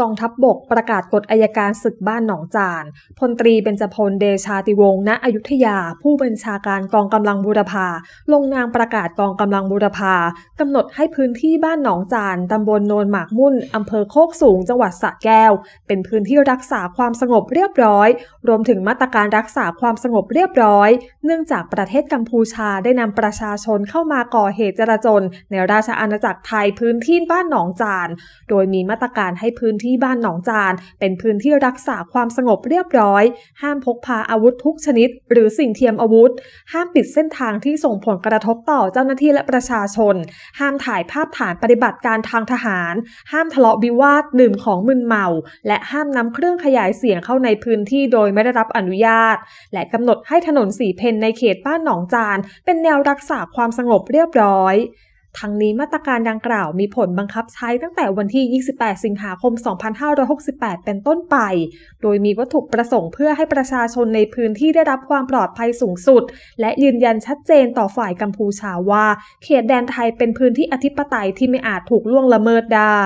กองทัพบบกประกาศกฎอายการศึกบ้านหนองจาน พลตรีเบญจพลเดชาติวงศ์ณอยุธยา ผู้บัญชาการกองกำลังบูรพา ลงนามประกาศกองกำลังบูรพากำหนดให้พื้นที่บ้านหนองจานตำบลโนนหมากมุ่นอำเภอโคกสูง จังหวัดสระแก้ว เป็นพื้นที่รักษาความสงบเรียบร้อย รวมถึงมาตรการรักษาความสงบเรียบร้อย เนื่องจากประเทศกัมพูชาได้นำประชาชนเข้ามาก่อเหตุจราจนในราชอาณาจักรไทยพื้นที่บ้านหนองจาน โดยมีมาตรการให้พื้นที่บ้านหนองจาน เป็นพื้นที่รักษาความสงบเรียบร้อย ห้ามพกพาอาวุธทุกชนิด หรือสิ่งเทียมอาวุธ ห้ามปิดเส้นทางที่ส่งผลกระทบต่อเจ้าหน้าที่และประชาชน ห้ามถ่ายภาพฐานปฏิบัติการทางทหาร ห้ามทะเลาะวิวาทดื่มของมึนเมา และห้ามนำเครื่องขยายเสียงเข้าในพื้นที่โดยไม่ได้รับอนุญาต และกำหนดให้ถนนสีเพนในเขตบ้านหนองจาน เป็นแนวรักษาความสงบเรียบร้อย ทั้งนี้มาตรการดังกล่าวมีผลบังคับใช้ตั้งแต่วันที่ 28 สิงหาคม 2568 เป็นต้นไป โดยมีวัตถุประสงค์เพื่อให้ประชาชนในพื้นที่ได้รับความปลอดภัยสูงสุด และยืนยันชัดเจนต่อฝ่ายกัมพูชาว่า เขตแดนไทยเป็นพื้นที่อธิปไตยที่ไม่อาจถูกล่วงละเมิดได้